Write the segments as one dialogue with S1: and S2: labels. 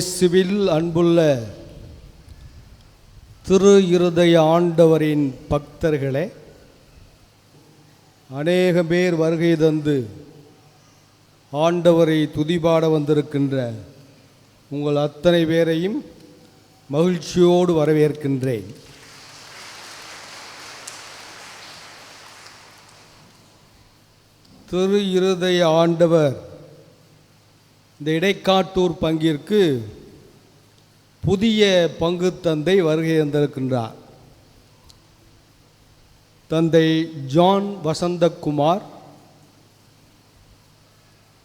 S1: இயேசுவில் அன்புள்ள திரு இருதய ஆண்டவரின் பக்தர்களே அநேக பேர் வருகை தந்து ஆண்டவரை துதிபாட வந்திருக்கின்ற உங்கள் அத்தனை பேரையும் மகிழ்ச்சியோடு வரவேற்கின்றேன். திரு இருதய ஆண்டவர் இந்த இடைக்காட்டூர் பங்கிற்கு புதிய பங்கு தந்தை வருகை தந்திருக்கின்றார். தந்தை ஜான் வசந்தகுமார்.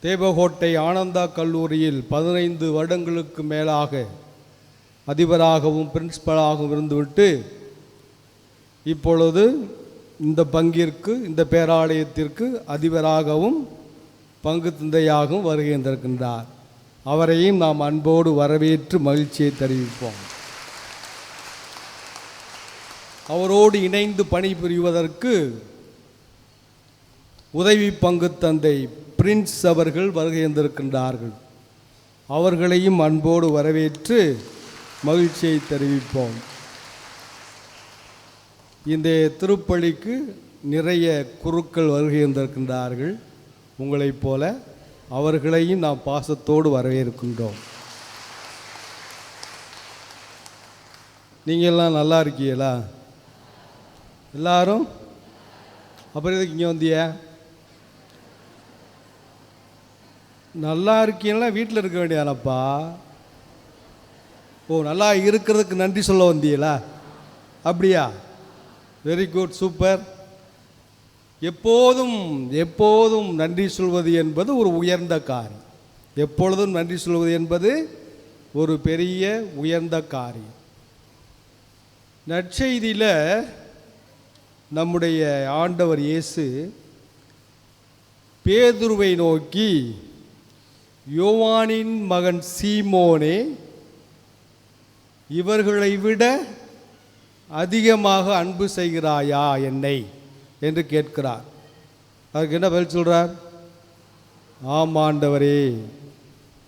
S1: தேவகோட்டை ஆனந்தா கல்லூரியில் பதினைந்து வருடங்களுக்கு மேலாக அதிபராகவும் பிரின்சிபலாகவும் இருந்துவிட்டு இப்பொழுது இந்த பங்கிற்கு இந்த பேராலயத்திற்கு அதிபராகவும் பங்கு தந்தையாகவும் வருகின்றிருக்கின்றார். அவரையும் நாம் அன்போடு வரவேற்று மகிழ்ச்சியை தெரிவிப்போம். அவரோடு இணைந்து பணிபுரிவதற்கு உதவி பங்கு தந்தை பிரின்ஸ் அவர்கள் வருகின்றிருக்கின்றார்கள். அவர்களையும் அன்போடு வரவேற்று மகிழ்ச்சியை தெரிவிப்போம். இந்த திருப்பலிக்கு நிறைய குருக்கள் வருகின்றிருக்கின்றார்கள். உங்களைப் போல அவர்களையும் நாம் பாசத்தோடு வரவேற்கின்றோம். நீங்கள் எல்லாம் நல்லா இருக்கீங்களா? எல்லாரும்? அப்புறம் எதுக்கு இங்கே வந்திய? நல்லா இருக்கீங்களா? வீட்டில் இருக்க வேண்டியதானப்பா? ஓ நல்லா இருக்கிறதுக்கு நன்றி சொல்ல வந்தீங்களா? அப்படியா? வெரி குட் சூப்பர் எப்போதும் எப்போதும் நன்றி சொல்வது என்பது ஒரு உயர்ந்த காரியம். எப்பொழுதும் நன்றி சொல்வது என்பது ஒரு பெரிய உயர்ந்த காரியம். நற்செய்தியில் நம்முடைய ஆண்டவர் இயேசு பேதுருவை நோக்கி யோவானின் மகன் சீமோனே இவர்களை விட அதிகமாக அன்பு செய்கிறாயா என்னை? என்று கேட்கிறார். அதுக்கு என்ன பதில் சொல்கிறார் ஆமாண்டவரே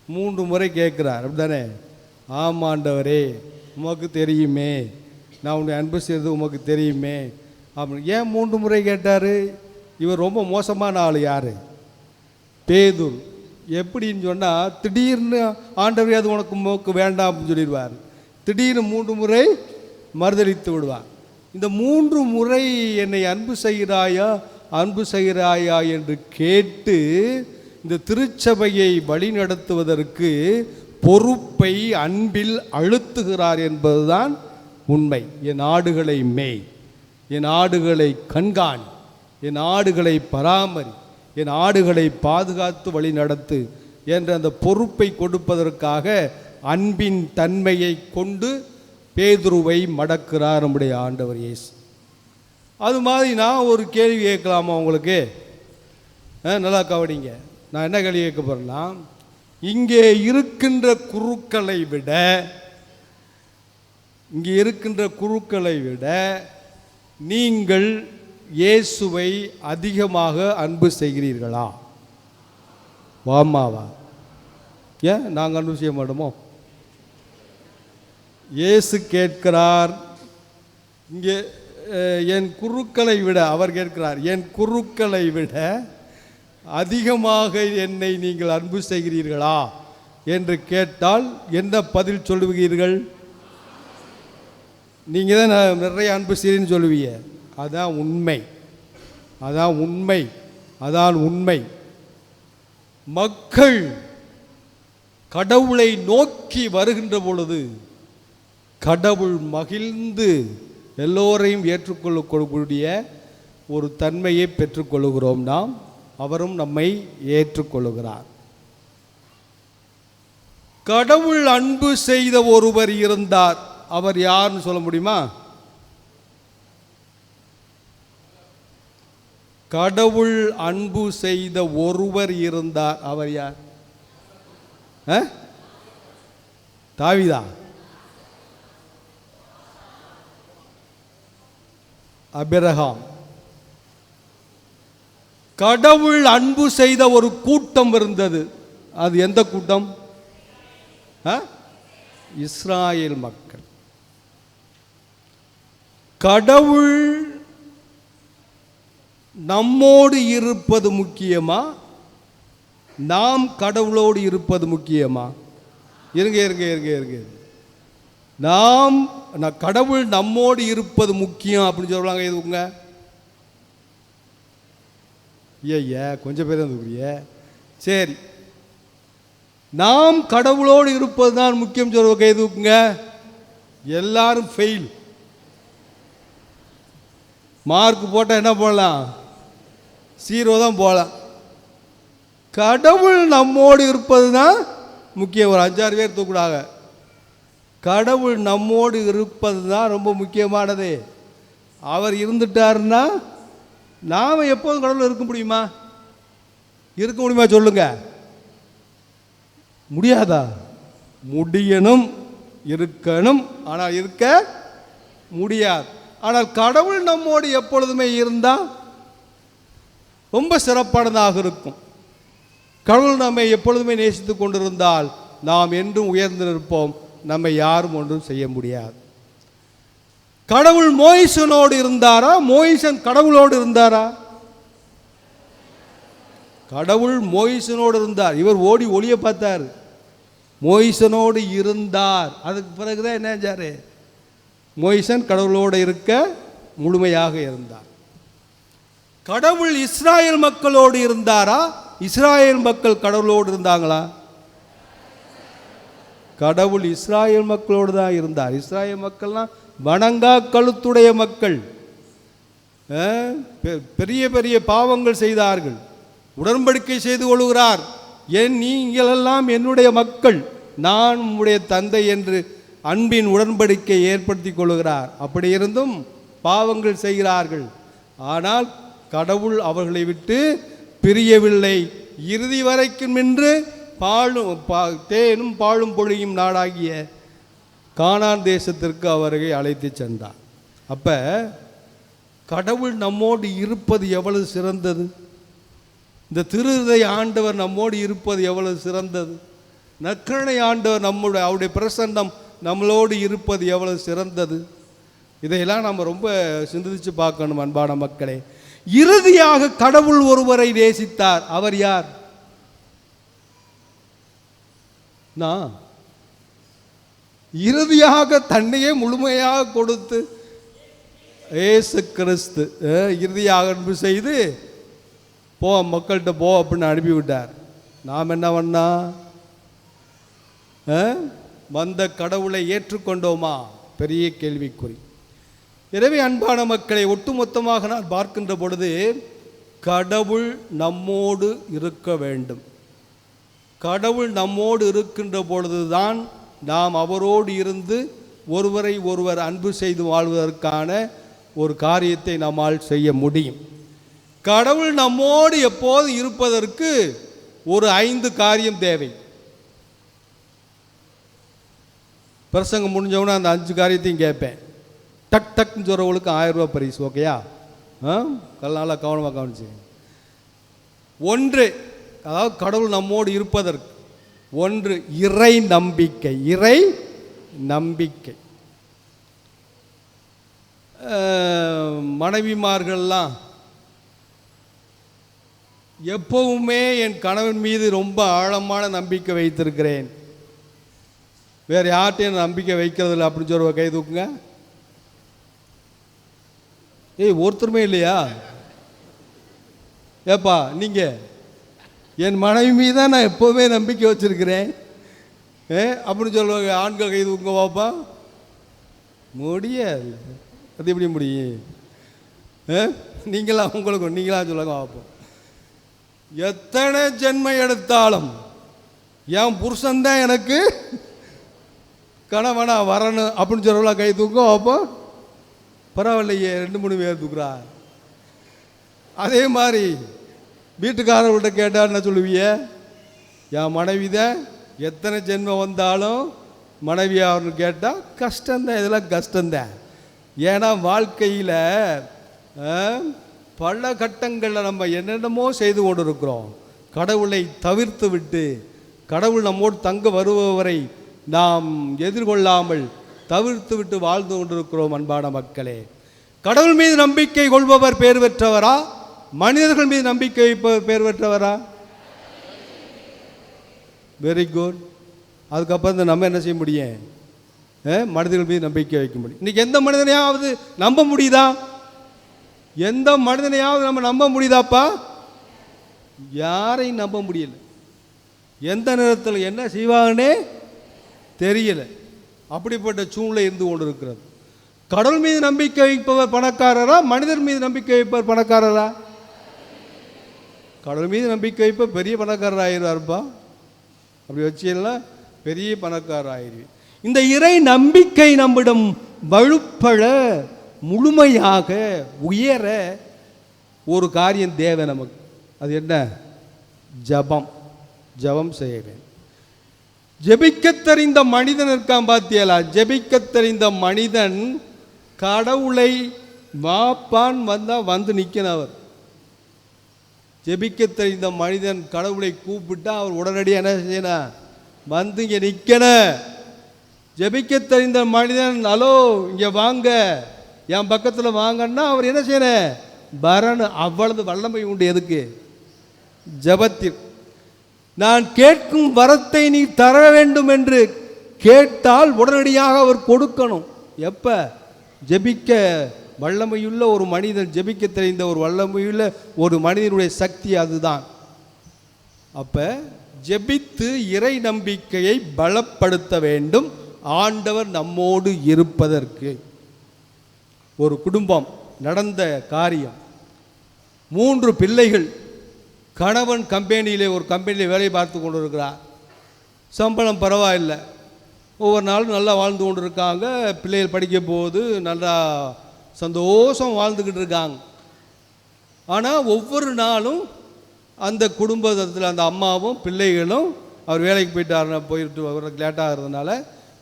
S1: மூன்று முறை கேட்குறார். அப்படிதானே ஆமாண்டவரே உமக்கு தெரியுமே. நான் உன்னை அன்பு செய்தது உமக்கு தெரியுமே. அப்படின்னு ஏன் மூன்று முறை கேட்டார்? இவர் ரொம்ப மோசமான ஆள் யார்? பேதுர். எப்படின்னு சொன்னால் திடீர்னு ஆண்டவரே அது உனக்கு உமக்கு வேண்டாம் அப்படின்னு சொல்லிடுவார். திடீர்னு மூன்று முறை மறுதளித்து விடுவார். இந்த மூன்று முறை என்னை அன்பு செய்கிறாயா அன்பு செய்கிறாயா என்று கேட்டு இந்த திருச்சபையை வழிநடத்துவதற்கு பொறுப்பை அன்பில் அழுத்துகிறார் என்பதுதான் உண்மை. என் ஆடுகளை மேய் என் ஆடுகளை கண்காணி என் ஆடுகளை பராமரி என் ஆடுகளை பாதுகாத்து வழி நடத்து என்ற அந்த பொறுப்பை கொடுப்பதற்காக அன்பின் தன்மையை கொண்டு பேதுருவை மடக்கிறார் நம்முடைய ஆண்டவர் இயேசு. அது மாதிரி நான் ஒரு கேள்வி கேட்கலாமா உங்களுக்கு? ஆ, நல்லா கவனிங்க. நான் என்ன கேள்வி கேட்க போகிறேன்னா இங்கே இருக்கின்ற குருக்களை விட இங்கே இருக்கின்ற குருக்களை விட நீங்கள் இயேசுவை அதிகமாக அன்பு செய்கிறீர்களா? வாமாவா ஏன் நாங்கள் அன்பு செய்ய மாட்டோமோ? இயேசு கேட்கிறார். இங்கே என் குருக்களை விட அவர் கேட்கிறார் என் குருக்களை விட அதிகமாக என்னை நீங்கள் அன்பு செய்கிறீர்களா? என்று கேட்டால் என்ன பதில் சொல்லுவீர்கள் நீங்கள் தான் நான் நிறைய அன்பு செய்கிறேன்னு சொல்லுவீங்க. அதான் உண்மை. அதான் உண்மை. அதான் உண்மை. மக்கள் கடவுளை நோக்கி வருகின்ற பொழுது கடவுள் மகிழ்ந்து எல்லோரையும் ஏற்றுக்கொள்ளக்கூடிய ஒரு தன்மையை பெற்றுக்கொள்கிறோம் நாம். அவரும் நம்மை ஏற்றுக்கொள்கிறார் கடவுள் அன்பு செய்த ஒருவர் இருந்தார். அவர் யாருன்னு சொல்ல முடியுமா? கடவுள் அன்பு செய்த ஒருவர் இருந்தார். அவர் யார்? ஆ? அபிரகாம். கடவுள் அன்பு செய்த ஒரு கூட்டம் இருந்தது. அது எந்த கூட்டம்? இஸ்ராயல் மக்கள். கடவுள் நம்மோடு இருப்பது முக்கியமா? நாம் கடவுளோடு இருப்பது முக்கியமா? இருங்க இருங்க இருங்க இருங்க. நாம் நான் கடவுள் நம்மோடு இருப்பது முக்கியம் அப்படின்னு சொல்கிறாங்க இதுங்க ஐயா கொஞ்சம் பேர் வந்துக்குரிய சரி. நாம் கடவுளோடு இருப்பது தான் முக்கியம் சொல்லுவாங்க கைதுக்குங்க எல்லாரும் ஃபெயில் மார்க் போட்டால் என்ன போடலாம்? சீரோ தான் போகலாம் கடவுள் நம்மோடு இருப்பது தான் முக்கியம். ஒரு அஞ்சாறு பேர் தூக்குறாங்க கடவுள் நம்மோடு இருப்பது தான் ரொம்ப முக்கியமானது. அவர் இருந்துட்டாருன்னா நாம் எப்போதும் கடவுள் இருக்க முடியுமா? இருக்க முடியுமா சொல்லுங்க. முடியாதா? முடியணும் இருக்கணும் ஆனால் இருக்க முடியாது. ஆனால் கடவுள் நம்மோடு எப்பொழுதுமே இருந்தால் ரொம்ப சிறப்பானதாக இருக்கும். கடவுள் நம்மை எப்பொழுதுமே நேசித்து கொண்டிருந்தால் நாம் என்றும் உயர்ந்து நிற்போம் நம்ம யாரும் ஒன்றும் செய்ய முடியாது. கடவுள் மோயிசனோடு இருந்தாரா? மோயிசன் கடவுளோடு இருந்தாரா? கடவுள் மோயிசனோடு இருந்தார். இவர் ஓடி ஒளிய பார்த்தார். மோயிசனோடு இருந்தார். அதுக்கு பிறகுதான் என்ன செஞ்சாரு? மோயிசன் கடவுளோடு இருக்க முழுமையாக இருந்தார். கடவுள் இஸ்ராயல் மக்களோடு இருந்தாரா? இஸ்ராயல் மக்கள் கடவுளோடு இருந்தாங்களா? கடவுள் இஸ்ராயேல் மக்களோடு தான் இருந்தார். இஸ்ராயேல் மக்கள்லாம் வணங்கா கழுத்துடைய மக்கள். பெ- பெரிய பெரிய பாவங்கள் செய்தார்கள். உடன்படிக்கை செய்து கொள்கிறார். என் நீங்களெல்லாம் என்னுடைய மக்கள்? நான் உடைய தந்தை என்று அன்பின் உடன்படிக்கை ஏற்படுத்தி கொள்கிறார். அப்படி இருந்தும் பாவங்கள் செய்கிறார்கள். ஆனால் கடவுள் அவர்களை விட்டு பிரியவில்லை. இறுதி வரைக்கும் நின்று பாலும் பா தேனும் பாலும் பொழியும் நாடாகிய கானான் தேசத்திற்கு அவர்களை அழைத்து சென்றார் அப்போ கடவுள் நம்மோடு இருப்பது எவ்வளவு சிறந்தது? இந்த திருதை ஆண்டவர் நம்மோடு இருப்பது எவ்வளவு சிறந்தது? நற்கரணை ஆண்டவர் நம்முடைய அவருடைய பிரசன்னம் நம்மளோடு இருப்பது எவ்வளவு சிறந்தது? இதையெல்லாம் நம்ம ரொம்ப சிந்திச்சு பார்க்கணும் அன்பான மக்களே. இறுதியாக கடவுள் ஒருவரை நேசித்தார். அவர் யார்? நான் இறுதியாக தன்னையே முழுமையாக கொடுத்து ஏசு கிறிஸ்து இறுதியாக அன்பு செய்து போ மக்கள்கிட்ட போ அப்படின்னு அனுப்பிவிட்டார். நாம் என்ன பண்ணா வந்த கடவுளை ஏற்றுக்கொண்டோமா? பெரிய கேள்விக்குறி. எனவே அன்பான மக்களை ஒட்டுமொத்தமாக நான் பார்க்கின்ற பொழுது கடவுள் நம்மோடு இருக்க வேண்டும். கடவுள் நம்மோடு இருக்கின்ற பொழுதுதான் நாம் அவரோடு இருந்து ஒருவரை ஒருவர் அன்பு செய்து வாழ்வதற்கான ஒரு காரியத்தை நம்மால் செய்ய முடியும். கடவுள் நம்மோடு எப்போது இருப்பதற்கு ஒரு ஐந்து காரியம் தேவை. பிரசங்கம் முடிஞ்சவொன்னே அந்த அஞ்சு காரியத்தையும் கேட்பேன். டக் டக்னு சொல்கிறவங்களுக்கு ஆயிரம் ரூபாய் பரிசு ஓகேயா? ஆ? நல்லா கவனமாக கவனிச்சு ஒன்று அதாவது கடவுள் நம்மோடு இருப்பதற்கு. ஒன்று இறை நம்பிக்கை. இறை நம்பிக்கை. மனைவிமார்கள்லாம் எப்பவுமே என் கணவன் மீது ரொம்ப ஆழமான நம்பிக்கை வைத்திருக்கிறேன். வேறு யார்கிட்டையும் நம்பிக்கை வைக்கிறதில்ல அப்படின்னு சொல்லுவ கை தூக்குங்க. ஏய் ஒருத்தருமே இல்லையா? ஏப்பா நீங்கள் என் மனைவி மீது தான் நான் எப்போவுமே நம்பிக்கை வச்சுருக்கிறேன். ஏ அப்படின்னு சொல்லுவாங்க ஆண்கள் கை தூங்க பாப்பா முடியாது. அது எப்படி முடியும்? ஏ நீங்களா உங்களுக்கு நீங்களா சொல்லுங்க பார்ப்போம் எத்தனை ஜென்மை எடுத்தாலும் என் புருஷன்தான் எனக்கு கணவனா வரணும் அப்படின்னு சொல்லுவா கை தூக்கும் அப்போ பரவாயில்லையே ரெண்டு மூணு பேர் தூக்குறா. அதே மாதிரி வீட்டுக்காரர்கள்ட்ட கேட்டால் என்ன சொல்லுவிய என் மனைவி தான் எத்தனை ஜென்மம் வந்தாலும் மனைவி அவர்னு கேட்டால் கஷ்டந்தான் இதெல்லாம் கஷ்டந்தேன் ஏன்னா வாழ்க்கையில் பல கட்டங்களில் நம்ம என்னென்னமோ செய்து கொண்டு இருக்கிறோம் கடவுளை தவிர்த்து விட்டு கடவுள் நம்மோடு தங்க வருபவரை நாம் எதிர்கொள்ளாமல் தவிர்த்து விட்டு வாழ்ந்து கொண்டிருக்கிறோம் அன்பான மக்களே. கடவுள் மீது நம்பிக்கை கொள்பவர் பேர் பெற்றவரா? மனிதர்கள் மீது நம்பிக்கை பேர் பெற்றவரா வெரி குட் அதுக்கப்புறம் இந்த நம்ம என்ன செய்ய முடியும்? மனிதர்கள் மீது நம்பிக்கை வைக்க முடியும். இன்னைக்கு எந்த மனிதனையாவது நம்ப முடியுதா? எந்த மனிதனையாவது நம்ம நம்ப முடியுதாப்பா? யாரையும் நம்ப முடியல. எந்த நேரத்தில் என்ன செய்வாங்கன்னே தெரியல. அப்படிப்பட்ட சூழ்நிலை இருந்து கொண்டிருக்கிறது. கடவுள் மீது நம்பிக்கை வைப்பவர் பணக்காரரா? மனிதர் மீது நம்பிக்கை வைப்பவர் பணக்காரரா? கடவுள் மீது நம்பிக்கை வைப்ப பெரிய பணக்காரர் ஆயிடுவார்ப்பா அப்படி வச்சீங்கன்னா பெரிய பணக்காரர் ஆயிடுவி இந்த இறை நம்பிக்கை நம்மிடம் வலுப்பழ முழுமையாக உயர ஒரு காரியம் தேவை நமக்கு. அது என்ன? ஜபம். ஜபம் செய்கிறேன் வேண்டும் தெரிந்த மனிதன் இருக்கான் பார்த்தியலா ஜெபிக்கத் தெரிந்த மனிதன் கடவுளை வாப்பான் வந்தால் வந்து நிற்கணும் அவர். ஜெபிக்க தெரிந்த மனிதன் கடவுளை கூப்பிட்டா அவர் உடனடியாக என்ன செய்யணும் வந்து இங்கே நிற்கணும் ஜெபிக்க தெரிந்த மனிதன் ஹலோ இங்கே வாங்க. என் பக்கத்தில் வாங்கன்னா அவர் என்ன செய்யணும் வரணும் அவ்வளவு வல்லமை உண்டு எதுக்கு? ஜபத்தில் நான் கேட்கும் வரத்தை நீ தர வேண்டும் என்று கேட்டால் உடனடியாக அவர் கொடுக்கணும். எப்ப? ஜெபிக்க வல்லமையுள்ள ஒரு மனிதன் ஜெபிக்க தெரிந்த ஒரு வல்லமையுள்ள ஒரு மனிதனுடைய சக்தி அதுதான். அப்போ ஜெபித்து இறை நம்பிக்கையை பலப்படுத்த வேண்டும். ஆண்டவர் நம்மோடு இருப்பதற்கு. ஒரு குடும்பம் நடந்த காரியம். மூன்று பிள்ளைகள். கணவன் கம்பெனியிலே ஒரு கம்பெனியில் வேலை பார்த்து கொண்டு இருக்கிறார் சம்பளம் பரவாயில்லை. ஒவ்வொரு நாளும் நல்லா வாழ்ந்து கொண்டு இருக்காங்க பிள்ளைகள் படிக்கும் போது நல்லா சந்தோஷம் வாழ்ந்துக்கிட்டு இருக்காங்க. ஆனால் ஒவ்வொரு நாளும் அந்த குடும்பத்தில் அந்த அம்மாவும் பிள்ளைகளும் அவர் வேலைக்கு போயிட்டாருன்னா போயிட்டு வர்றதுக்கு லேட் ஆகிறதுனால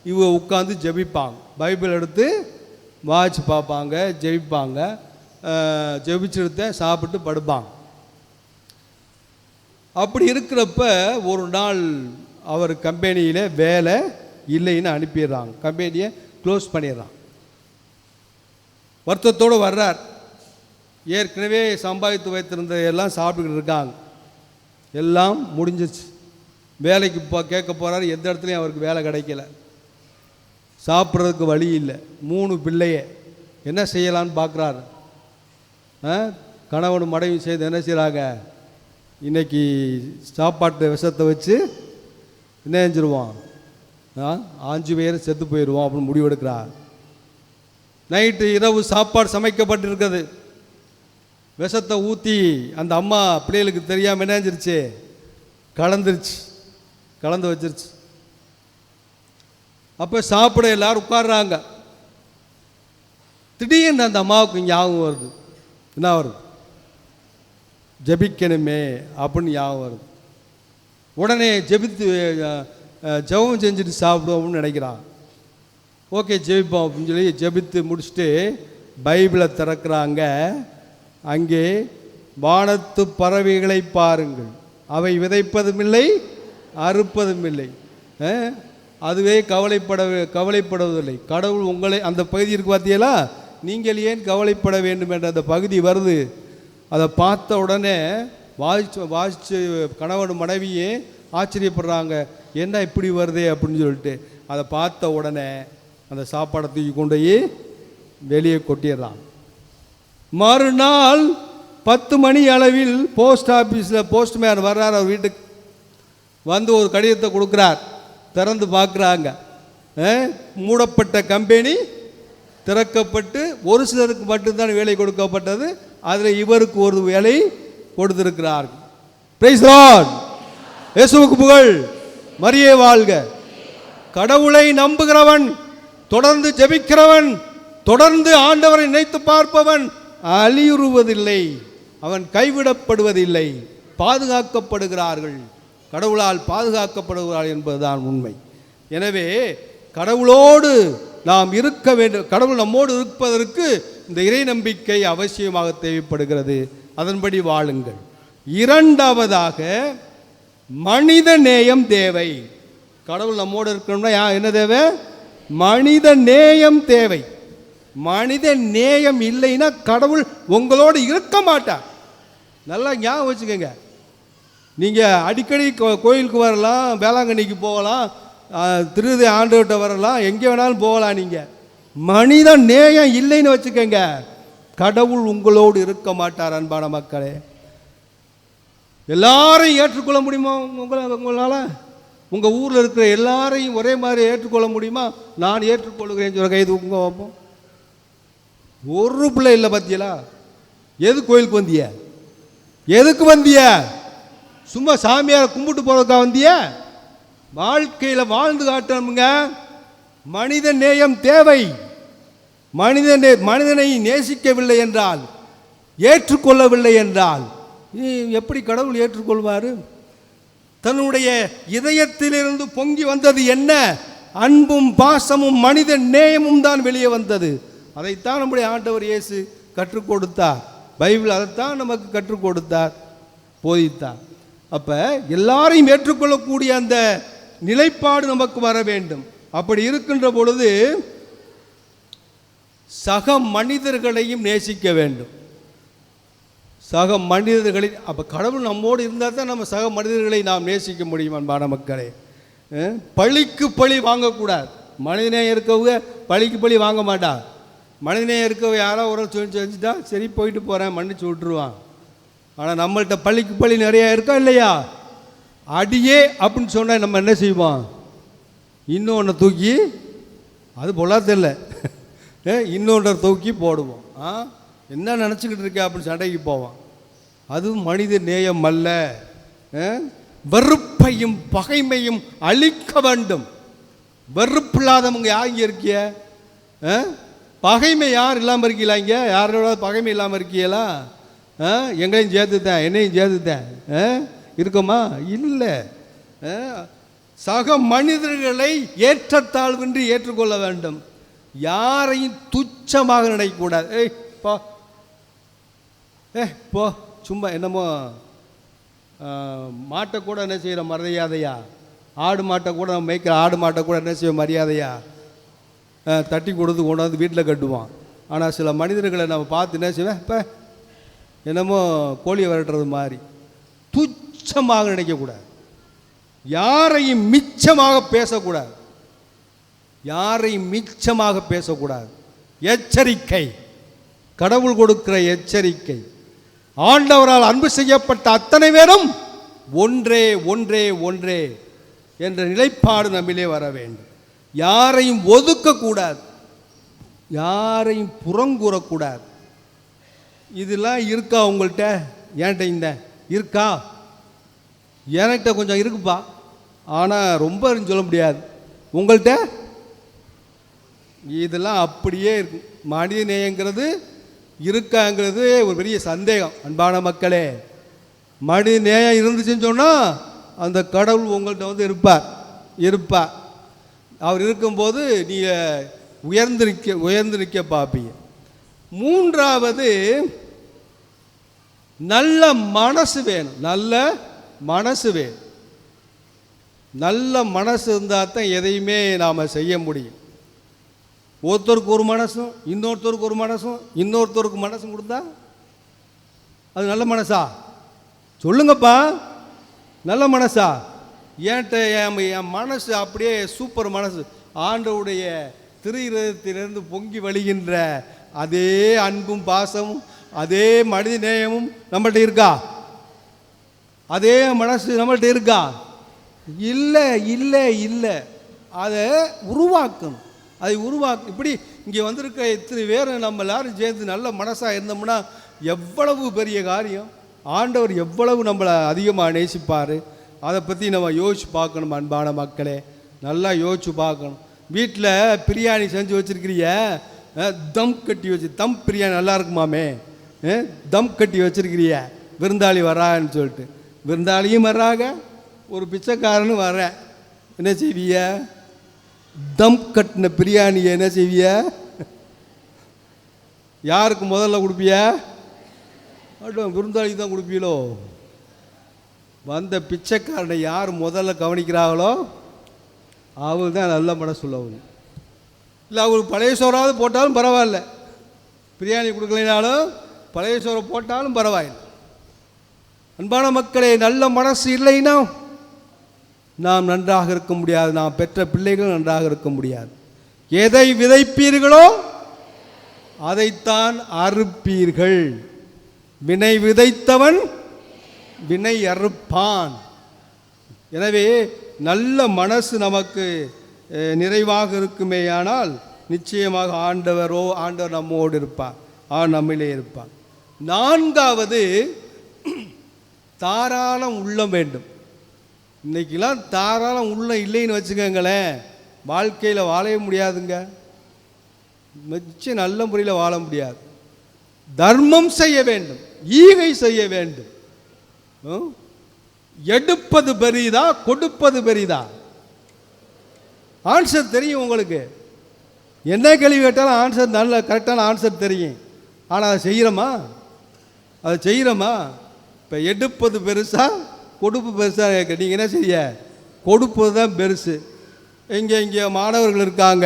S1: இவங்க உட்காந்து ஜெபிப்பாங்க. பைபிள் எடுத்து வாட்ச் பார்ப்பாங்க ஜெபிப்பாங்க ஜெபிச்செடுத்த சாப்பிட்டு படுப்பாங்க. அப்படி இருக்கிறப்ப ஒரு நாள் அவர் கம்பெனியில் வேலை இல்லைன்னு அனுப்பிடுறாங்க. கம்பெனியை க்ளோஸ் பண்ணிடுறான் வருத்தத்தோடு வர்றார். ஏற்கனவே சம்பாதித்து வைத்திருந்த எல்லாம் சாப்பிட்டுக்கிட்டு இருக்காங்க. எல்லாம் முடிஞ்சிச்சு வேலைக்கு போ கேட்க போகிறாரு எந்த இடத்துலையும் அவருக்கு வேலை கிடைக்கல. சாப்பிட்றதுக்கு வழி இல்லை. மூணு பிள்ளைய. என்ன செய்யலான்னு பார்க்குறாரு. கணவனும் மனைவி செய்து என்ன செய்கிறாங்க இன்றைக்கி சாப்பாட்டு விஷத்தை வச்சு என்ன செஞ்சிருவான்? ஆ? ஆஞ்சு பேர் செத்து போயிடுவோம் அப்படின்னு முடிவெடுக்கிறார். நைட்டு இரவு சாப்பாடு சமைக்கப்பட்டிருக்கிறது விஷத்தை ஊற்றி அந்த அம்மா பிள்ளைகளுக்கு தெரியாமல் என்னஞ்சிருச்சு கலந்துருச்சு. கலந்து வச்சிருச்சு. அப்போ சாப்பிட எல்லாரும் உட்காடுறாங்க திடீர்னு அந்த அம்மாவுக்கு ஞாபகம் வருது. என்ன வருது? ஜெபிக்கணுமே அப்படின்னு ஞாபகம் வருது. உடனே ஜெபித்து ஜபம் செஞ்சுட்டு சாப்பிடுவோம்னு நினைக்கிறான். ஓகே ஜெபிப்போம் அப்படின்னு சொல்லி ஜெபித்து முடிச்சுட்டு பைபிளை திறக்கிறாங்க. அங்கே வானத்து பறவைகளை பாருங்கள். அவை விதைப்பதும் இல்லை அறுப்பதும் இல்லை அதுவே கவலைப்பட கவலைப்படுவதில்லை. கடவுள் உங்களை அந்த பகுதி இருக்கு பார்த்தீங்களா நீங்கள் ஏன் கவலைப்பட வேண்டும் என்ற அந்த பகுதி வருது. அதை பார்த்த உடனே வாசிச்சு வாசிச்சு கணவன் மனைவியே ஆச்சரியப்படுறாங்க. என்ன இப்படி வருதே? அப்படின்னு சொல்லிட்டு. அதை பார்த்த உடனே அந்த சாப்பாடை தூக்கி கொண்டு போய் வெளியே கொட்டிடுறான் மறுநாள் பத்து மணி அளவில் போஸ்ட் ஆஃபீஸில் போஸ்ட்மேன் வர்றார். அவர் வீட்டுக்கு வந்து ஒரு கடிதத்தை கொடுக்குறார். திறந்து பார்க்குறாங்க. மூடப்பட்ட கம்பெனி திறக்கப்பட்டு ஒரு சிலருக்கு மட்டும்தான் வேலை கொடுக்கப்பட்டது. அதில் இவருக்கு ஒரு வேலை கொடுத்திருக்கிறார். பிரைஸ் லார்ட் இயேசுவுக்கு புகழ். மரியே வாழ்க. கடவுளை நம்புகிறவன் தொடர்ந்து ஜெபிக்கிறவன் தொடர்ந்து ஆண்டவரை நினைத்து பார்ப்பவன் அழியுறுவதில்லை அவன் கைவிடப்படுவதில்லை பாதுகாக்கப்படுகிறார்கள். கடவுளால் பாதுகாக்கப்படுகிறார்கள் என்பதுதான் உண்மை. எனவே கடவுளோடு நாம் இருக்க வேண்டும் கடவுள் நம்மோடு இருப்பதற்கு இந்த இறை நம்பிக்கை அவசியமாக தேவைப்படுகிறது. அதன்படி வாழுங்கள். இரண்டாவதாக மனித நேயம் தேவை. கடவுள் நம்மோடு இருக்கணும்னா என்ன தேவை? மனித நேயம் தேவை. மனித நேயம் இல்லைன்னா கடவுள் உங்களோடு இருக்க மாட்டார். நல்லா ஞாபகம் வச்சுக்கோங்க. நீங்கள் அடிக்கடி கோ- கோயிலுக்கு வரலாம் வேளாங்கண்ணிக்கு போகலாம் திருதி ஆண்டுகிட்ட வரலாம் எங்கே வேணாலும் போகலாம் நீங்கள் மனித நேயம் இல்லைன்னு வச்சுக்கோங்க. கடவுள் உங்களோடு இருக்க மாட்டார் அன்பான மக்களே. எல்லாரும் ஏற்றுக்கொள்ள முடியுமா உங்களை உங்களால்? உங்கள் ஊரில் இருக்கிற எல்லாரையும் ஒரே மாதிரி ஏற்றுக்கொள்ள முடியுமா? நான் ஏற்றுக்கொள்கிறேன் சொல்கிற கை உங்க பார்ப்போம் ஒரு பிள்ளை இல்லை பார்த்தியலா எது கோயிலுக்கு வந்திய? எதுக்கு வந்திய? சும்மா சாமியாரை கும்பிட்டு போகிறதுக்கா வந்திய? வாழ்க்கையில் வாழ்ந்து காட்டணுங்க மனித நேயம் தேவை. மனித நே- மனிதனை நேசிக்கவில்லை என்றால் ஏற்றுக்கொள்ளவில்லை என்றால் நீ எப்படி கடவுள் ஏற்றுக்கொள்வார்? தன்னுடைய இதயத்திலிருந்து பொங்கி வந்தது என்ன? அன்பும் பாசமும் மனித நேயமும் தான் வெளியே வந்தது. அதைத்தான் நம்முடைய ஆண்டவர் இயேசு கற்றுக் கொடுத்தார். பைபிள் அதைத்தான் நமக்கு கற்றுக் கொடுத்தார் போதித்தார். அப்போ எல்லாரையும் ஏற்றுக்கொள்ளக்கூடிய அந்த நிலைப்பாடு நமக்கு வர வேண்டும். அப்படி இருக்கின்ற பொழுது சக மனிதர்களையும் நேசிக்க வேண்டும். சக மனிதர்களை அப்போ கடவுள் நம்மோடு இருந்தால் தான் நம்ம சக மனிதர்களை நாம் நேசிக்க முடியும் அன்பான மக்களே. பழிக்கு பழி வாங்கக்கூடாது. மனிதனே இருக்கவங்க பழிக்கு பழி வாங்க மாட்டா. மனிதனே இருக்கவங்க யாரோ ஒரு சொல்லி செஞ்சுட்டா சரி போயிட்டு போகிறேன் மன்னிச்சு விட்டுருவான். ஆனால் நம்மள்கிட்ட பழிக்கு பழி நிறையா இருக்கா இல்லையா? அடியே அப்படின்னு சொன்னால் நம்ம என்ன செய்வோம்? இன்னொன்று தூக்கி அது பொல்லாத்தில்ல இன்னொன்றை தூக்கி போடுவோம். ஆ? என்ன நினச்சிக்கிட்டு இருக்கே அப்படின்னு சண்டைக்கு போவான் அது மனித நேயம் அல்ல. ஆ? வெறுப்பையும் பகைமையும் அழிக்க வேண்டும். வெறுப்பில்லாதவங்க யார் இங்கே இருக்கிய? ஆ? பகைமை யார் இல்லாமல் இருக்கீங்களா இங்கே? யாரோட பகைமை இல்லாமல் இருக்கீங்களா? ஆ? எங்களையும் சேர்த்துத்தேன் என்னையும் சேர்த்துத்தேன் ஆ? இருக்குமா? இல்லை. ஆ? சக மனிதர்களை ஏற்றத்தாழ்வின்றி ஏற்றுக்கொள்ள வேண்டும். யாரையும் துச்சமாக நினைக்கக்கூடாது. ஏய் போ. ஏ போ. சும்மா என்னமோ மாட்டை கூட என்ன செய்கிற மரியாதையா? ஆடு மாட்டை கூட நம்ம மேய்க்கிற ஆடு மாட்டை கூட என்ன செய்ய மரியாதையா? தட்டி கொடுத்து கொண்டாந்து வீட்டில் கட்டுவான். ஆனால் சில மனிதர்களை நம்ம பார்த்து என்ன செய்வேன் இப்போ என்னமோ கோழியை விரட்டுறது மாதிரி. துச்சமாக நினைக்கக்கூடாது. யாரையும் மிச்சமாக பேசக்கூடாது. யாரையும் மிச்சமாக பேசக்கூடாது. எச்சரிக்கை. கடவுள் கொடுக்கிற எச்சரிக்கை. ஆண்டவரால் அன்பு செய்யப்பட்ட அத்தனை பேரும் ஒன்றே ஒன்றே ஒன்றே என்ற நிலைப்பாடு நம்மிலே வர வேண்டும். யாரையும் ஒதுக்கக்கூடாது. யாரையும் புறங்கூறக்கூடாது. இதெல்லாம் இருக்கா உங்கள்கிட்ட ஏன்ட்ட இந்த? இருக்கா? என்கிட்ட கொஞ்சம் இருக்குப்பா. ஆனால் ரொம்ப சொல்ல முடியாது. உங்கள்கிட்ட இதெல்லாம் அப்படியே இருக்கும் மனித நேயங்கிறது இருக்காங்கிறது ஒரு பெரிய சந்தேகம். அன்பான மக்களே மனித நேயம் இருந்துச்சுன்னு சொன்னால் அந்த கடவுள் உங்கள்கிட்ட வந்து இருப்பார் இருப்பார். அவர் இருக்கும்போது நீங்கள் உயர்ந்து நிற்க உயர்ந்து நிற்க பார்ப்பீங்க மூன்றாவது நல்ல மனசு வேணும். நல்ல மனசு வேணும். நல்ல மனசு இருந்தால் தான் எதையுமே நாம் செய்ய முடியும். ஒருத்தருக்கு ஒரு மனசும் இன்னொருத்தருக்கு ஒரு மனசும் இன்னொருத்தருக்கு மனசும் கொடுத்தா அது நல்ல மனசா? சொல்லுங்கப்பா. நல்ல மனசா? ஏன்ட்ட என் என் மனசு அப்படியே சூப்பர் மனசு. ஆண்டவுடைய திருஇரத்திலிருந்து பொங்கி வழிகின்ற அதே அன்பும் பாசமும் அதே மனித நேயமும் நம்மள்ட்ட இருக்கா? அதே மனசு நம்மள்ட்ட இருக்கா? இல்லை இல்லை இல்லை. அதை உருவாக்கணும். அதை உருவாக்க இப்படி இங்கே வந்திருக்க இத்தனை பேர் நம்ம எல்லாரும் சேர்ந்து நல்ல மனசாக இருந்தோம்னா எவ்வளவு பெரிய காரியம்? ஆண்டவர் எவ்வளவு நம்மளை அதிகமாக நேசிப்பார்? அதை பற்றி நம்ம யோசிச்சு பார்க்கணும் அன்பான மக்களே. நல்லா யோசிச்சு பார்க்கணும். வீட்டில் பிரியாணி செஞ்சு வச்சுருக்கிறிய? தம் கட்டி வச்சு தம் பிரியாணி நல்லா இருக்குமாமே? தம் கட்டி வச்சுருக்கிறிய? விருந்தாளி வரான்னு சொல்லிட்டு. விருந்தாளியும் வர்றாங்க ஒரு பிச்சைக்காரனும் வரேன் என்ன செய்விய தம் கட்டின பிரியாணியை என்ன செய்விய? யாருக்கு முதல்ல கொடுப்பிய? அட்டும் விருந்தாளி தான் கொடுப்பீங்களோ வந்த பிச்சைக்காரனை யார் முதல்ல கவனிக்கிறாங்களோ அவள் தான் நல்ல மனசு உள்ளவங்க இல்லை அவங்களுக்கு பழைய சோறாவது போட்டாலும் பரவாயில்ல. பிரியாணி கொடுக்கலைனாலும் பழைய சோறை போட்டாலும் பரவாயில்லை. அன்பான மக்களே நல்ல மனசு இல்லைன்னா நாம் நன்றாக இருக்க முடியாது. நாம் பெற்ற பிள்ளைகள் நன்றாக இருக்க முடியாது. எதை விதைப்பீர்களோ அதைத்தான் அறுப்பீர்கள். வினை விதைத்தவன் வினை அறுப்பான். எனவே நல்ல மனசு நமக்கு நிறைவாக இருக்குமேயானால் நிச்சயமாக ஆண்டவரோ ஆண்டவர் நம்மோடு இருப்பார். ஆ நம்மிலே இருப்பார். நான்காவது தாராளம் உள்ளம் வேண்டும். இன்றைக்கெலாம் தாராளம் உள்ள இல்லைன்னு வச்சுக்கோங்களேன். வாழ்க்கையில் வாழவே முடியாதுங்க. மிச்சம் நல்ல முறையில் வாழ முடியாது. தர்மம் செய்ய வேண்டும். ஈகை செய்ய வேண்டும். ம்? எடுப்பது பெரிதா கொடுப்பது பெரிதா? ஆன்சர் தெரியும் உங்களுக்கு. என்ன கேள்வி கேட்டாலும் ஆன்சர் நல்ல கரெக்டான ஆன்சர் தெரியும். ஆனால் அதை செய்கிறோமா அதை செய்கிறோமா இப்போ எடுப்பது பெருசா கொடுப்பு பெருசாக கேட்க நீங்கள் என்ன செய்ய? கொடுப்பு தான் பெருசு. இங்கே இங்கே மாணவர்கள் இருக்காங்க.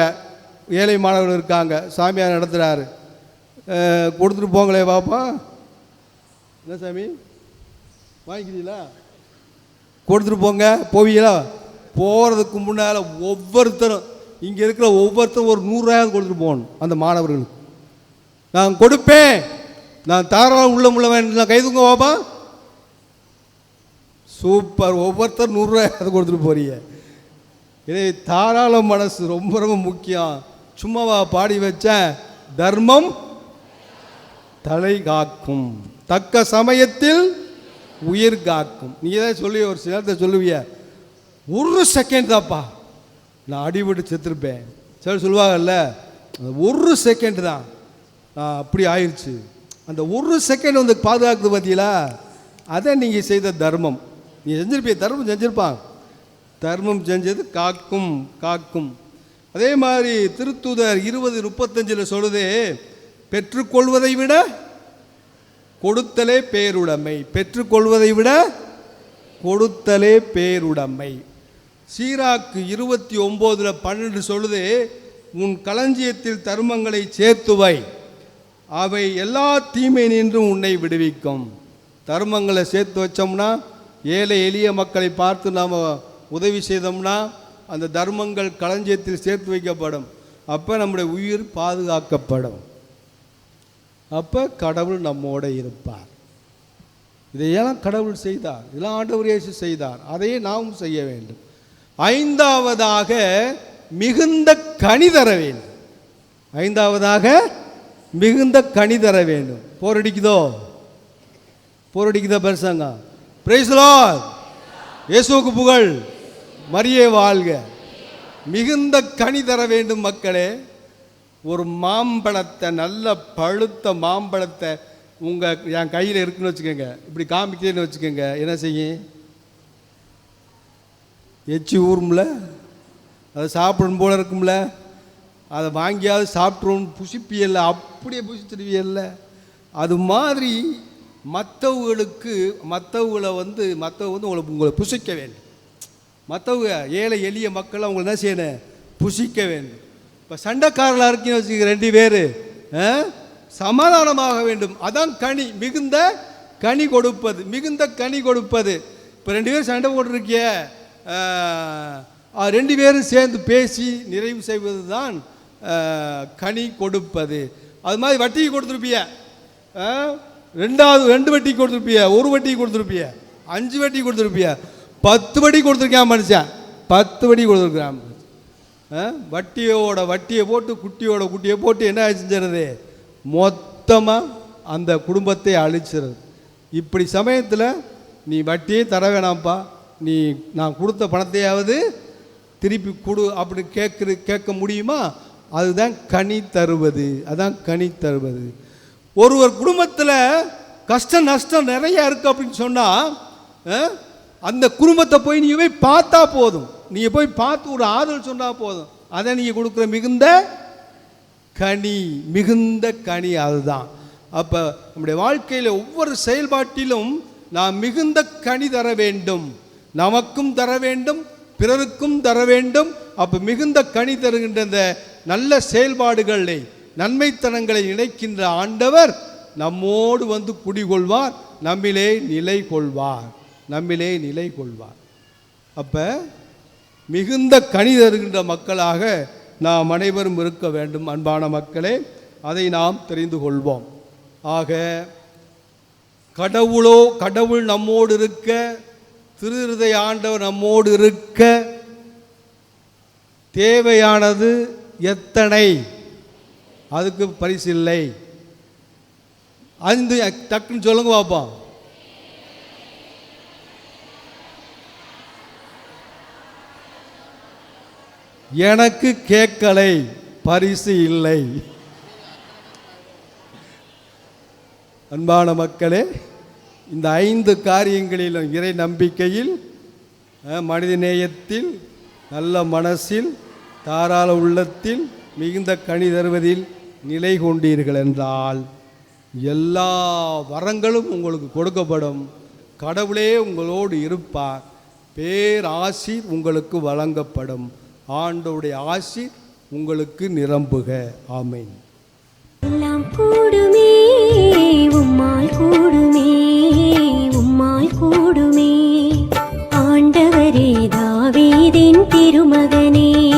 S1: ஏழை மாணவர்கள் இருக்காங்க. சாமியார் நடத்துகிறாரு கொடுத்துட்டு போங்களே பாப்பா. என்ன சாமி? வாங்கிக்கிறீங்களா? கொடுத்துட்டு போங்க. போவீங்களா? போகிறதுக்கு முன்னால் ஒவ்வொருத்தரும் இங்கே இருக்கிற ஒவ்வொருத்தரும் ஒரு நூறுரூவாயாவது கொடுத்துட்டு போகணும் அந்த மாணவர்களுக்கு. நான் கொடுப்பேன். நான் தாராளம் உள்ள உள்ளவன். நான் கைதுங்க பாப்பா. சூப்பர். ஒவ்வொருத்தர் நூறுரூவாயாவது கொடுத்துட்டு போறீங்க. இதே தாராள மனசு ரொம்ப ரொம்ப முக்கியம். சும்மாவா பாடி வச்சேன். தர்மம் தலை காக்கும். தக்க சமயத்தில் உயிர் காக்கும். நீ தான் சொல்லி ஒரு சிலத்தை சொல்லுவிய ஒரு செகண்ட் தான்ப்பா. நான் அடிபட்டு செத்துருப்பேன். சரி சொல்லுவாங்கல்ல அந்த ஒரு செகண்ட் தான். நான் அப்படி ஆயிடுச்சு அந்த ஒரு செகண்ட் வந்து பாதுகாக்குது பார்த்தீங்களா அதை நீங்கள் செய்த தர்மம். நீ செஞ்சிருப்பிய தர்மம் செஞ்சிருப்பான். தர்மம் செஞ்சது காக்கும் காக்கும். அதே மாதிரி திருத்துதர் இருபது முப்பத்தஞ்சில் சொல்லுதே பெற்றுக்கொள்வதை விட கொடுத்தலே பேருடைமை. பெற்றுக்கொள்வதை விட கொடுத்தலே பேருடைமை. சீராக்கு இருபத்தி ஒம்போதில் பன்னெண்டு சொல்லுது உன் களஞ்சியத்தில் தர்மங்களை சேர்த்துவை. அவை எல்லா தீமை நின்றும் உன்னை விடுவிக்கும். தர்மங்களை சேர்த்து வச்சோம்னா ஏழை எளிய மக்களை பார்த்து நாம் உதவி செய்தோம்னா அந்த தர்மங்கள் களஞ்சியத்தில் சேர்த்து வைக்கப்படும். அப்போ நம்முடைய உயிர் பாதுகாக்கப்படும். அப்போ கடவுள் நம்மோட இருப்பார். இதையெல்லாம் கடவுள் செய்தார். இதெல்லாம் ஆண்டவர் இயேசு செய்தார். அதையே நாமும் செய்ய வேண்டும். ஐந்தாவதாக மிகுந்த கனி தர வேண்டும். ஐந்தாவதாக மிகுந்த கனி தர வேண்டும். போரடிக்குதோ போரடிக்குதோ பெருசாங்க? பிரைஸ்லா இயேசுக்கு இயேசுவுக்கு புகழ். மரியே வாழ்க. மிகுந்த கனி தர வேண்டும் மக்களே. ஒரு மாம்பழத்தை நல்ல பழுத்த மாம்பழத்தை உங்கள் என் கையில் இருக்குன்னு வச்சுக்கோங்க. இப்படி காமிக்கிறேன்னு வச்சுக்கோங்க. என்ன செய்யும் எச்சி ஊரும்ல. அதை சாப்பிடணும் போல இருக்கும்ல. அதை வாங்கியாவது சாப்பிட்ருவோம் புசிப்பியல்ல. அப்படியே புசிச்சிடுவியல்ல. அது மாதிரி மற்றவங்களுக்கு மற்றவங்களை வந்து மற்றவங்க வந்து உங்களை உங்களை புசிக்க வேண்டும். மற்றவங்க ஏழை எளிய மக்கள் அவங்களை என்ன செய்யணும்? புசிக்க வேண்டும். இப்போ சண்டைக்காரலாக இருக்கீங்கன்னு வச்சுக்க ரெண்டு பேர். சமாதானமாக வேண்டும். அதான் கனி மிகுந்த கனி கொடுப்பது மிகுந்த கனி கொடுப்பது. இப்போ ரெண்டு பேரும் சண்டை போட்டிருக்கிய ரெண்டு பேரும் சேர்ந்து பேசி நிறைவு செய்வது தான் கனி கொடுப்பது. அது மாதிரி வட்டிக்கு கொடுத்துருப்பிய ஆ, ரெண்டாவது ரெண்டு வட்டி கொடுத்துருப்பிய ஒரு வட்டி கொடுத்துருப்பிய அஞ்சு வட்டி கொடுத்துருப்பிய பத்து வட்டி கொடுத்துருக்கேன் மனுஷன். பத்து வட்டி கொடுத்துருக்கான் ஆ, வட்டியோட வட்டியை போட்டு குட்டியோட குட்டியை போட்டு என்ன செஞ்சிருது மொத்தமாக அந்த குடும்பத்தை அழிச்சிருது. இப்படி சமயத்தில் நீ வட்டியே தர வேணாம்ப்பா. நீ நான் கொடுத்த பணத்தையாவது திருப்பி கொடு அப்படி கேட்குற கேட்க முடியுமா? அதுதான் கனி தருவது. அதான் கனி தருவது. ஒருவர் குடும்பத்தில் கஷ்டம் நஷ்டம் நிறைய இருக்கு அப்படின்னு சொன்னால் அந்த குடும்பத்தை போய் நீங்கள் போய் பார்த்தா போதும். நீங்கள் போய் பார்த்து ஒரு ஆறுதல் சொன்னால் போதும். அதை நீங்கள் கொடுக்குற மிகுந்த கனி மிகுந்த கனி அதுதான். அப்போ நம்முடைய வாழ்க்கையில் ஒவ்வொரு செயல்பாட்டிலும் நாம் மிகுந்த கனி தர வேண்டும். நமக்கும் தர வேண்டும் பிறருக்கும் தர வேண்டும். அப்போ மிகுந்த கனி தருகின்ற இந்த நல்ல செயல்பாடுகளை நன்மைத்தனங்களை இணைக்கின்ற ஆண்டவர் நம்மோடு வந்து குடிகொள்வார் நம்மிலே நிலை கொள்வார் நம்மிலே நிலை கொள்வார் அப்போ மிகுந்த கனி தருகின்ற மக்களாக நாம் அனைவரும் இருக்க வேண்டும் அன்பான மக்களே. அதை நாம் தெரிந்து கொள்வோம். ஆக கடவுளோ கடவுள் நம்மோடு இருக்க திருஹிருதய ஆண்டவர் நம்மோடு இருக்க தேவையானது எத்தனை? அதுக்கு பரிசு இல்லை. ஐந்து டக்குன்னு சொல்லுங்க பார்ப்போம் எனக்கு கேட்கலை பரிசு இல்லை. அன்பான மக்களே இந்த ஐந்து காரியங்களிலும் இறை நம்பிக்கையில் மனிதநேயத்தில் மனித நேயத்தில் நல்ல மனசில் தாராள உள்ளத்தில் மிகுந்த கனி தருவதில் நிலை கொண்டீர்கள் என்றால் எல்லா வரங்களும் உங்களுக்கு கொடுக்கப்படும். கடவுளே உங்களோடு இருப்பார். பேராசி உங்களுக்கு வழங்கப்படும். ஆண்டோடைய ஆசி உங்களுக்கு நிரம்புக. ஆமென்.
S2: எல்லாம் கூடுமே உம்மால் கூடுமே உம்மால் கூடுமே. ஆண்டவரே தாவீதின் திருமகனே.